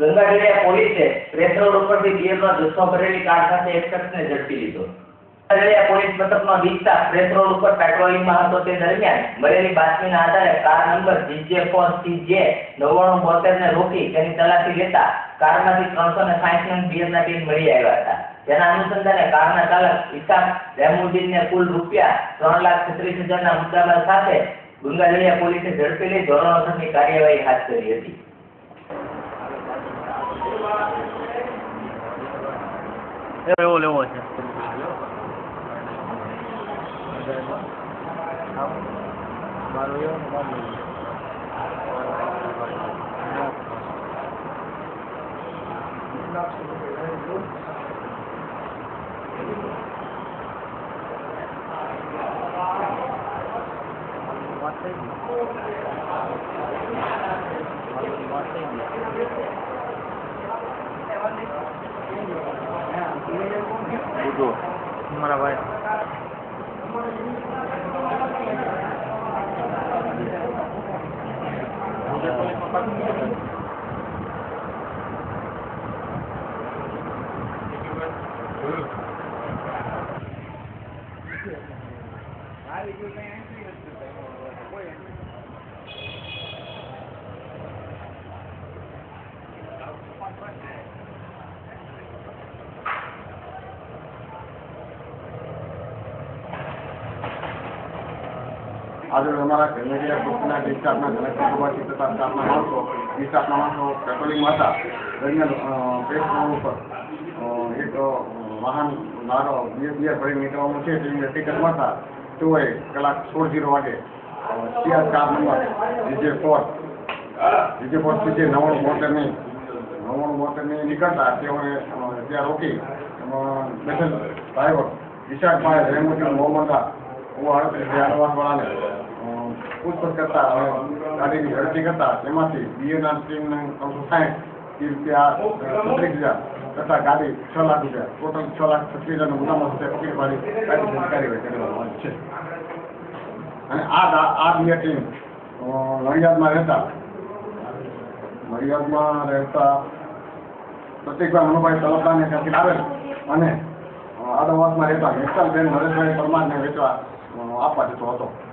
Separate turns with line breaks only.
ગંગાજળિયા પોલીસે press road ઉપરથી બિયરનો જથ્થો ભરેલી કાર સાથે એક શખ્સને ઝડપી લીધો. ગંગાજળિયા પોલીસ મથકનો વિસ્તાર પ્રેસ રોડ ઉપર પેટ્રોલિંગમાં હતો તે દરમિયાન મળેલી બાતમીના આધારે car number GJ four CJ નવ્વાણું બોતેર ને રોકી તેની તલાશી લેતા કારમાંથી ત્રણસો ને સાહીઠ નંગ બિયરના ટીન મળી આવ્યા હતા. જેના અનુસંધાને કારના ચાલક ઇસાક રહેમુદ્દીનને કુલ રૂપિયા ત્રણ લાખ છત્રીસ હજારના મુદ્દામાલ સાથે ગંગાજળિયા પોલીસે ઝડપી લઈ ધોરણસરની કાર્યવાહી હાથ ધરી હતી.
એવો લેવો છે મારા ભાઈ.
આજે અમારા ઘરમેડિયા ગ્રુપના વિસ્તારના જનકભાઈ તથા સ્ટાફના માણસો વિસ્તારના માણસો પેટ્રોલિંગમાં હતા દરમિયાન પ્રેસ રોડ ઉપર એક વાહન મારો બિયર બિયર ભરી નીકળવાનું છે. તેની હકીકત મળતા તેઓએ કલાક સોળ જીરો વાગે CR car number GJ four GJ four CJ નવ્વાણું મોટરની નવ્વાણું મોટરની નીકળતા તેઓએ અ, ત્યાં રોકી બેઠેલ ડ્રાઈવર વિશાખભાઈ રેમુદ્દીન મોહમ્મદા હું આડત્રીસ આરવાસવાળાને પૂછપરછ કરતા ગાડીની ઝડપી કરતા તેમાંથી બીએના ટીમને ત્રણસો સાઠ એ રૂપિયા છત્રીસ હજાર તથા ગાડી છ લાખ રૂપિયા ટોટલ છ લાખ છત્રીસ હજારનો મુદ્દામાં સાથે પકડી કરવામાં આવી છે અને આ આ બે ટીમ નડિયાદમાં રહેતા નડિયાદમાં રહેતા પ્રતિકભાઈ મનુભાઈ તલબદાને ત્યાંથી આવેલ અને આદવાસમાં રહેતા મિત્તલબેન નરેશભાઈ પરમારને વેચવા afọ àti tọ̀ọ̀tọ̀.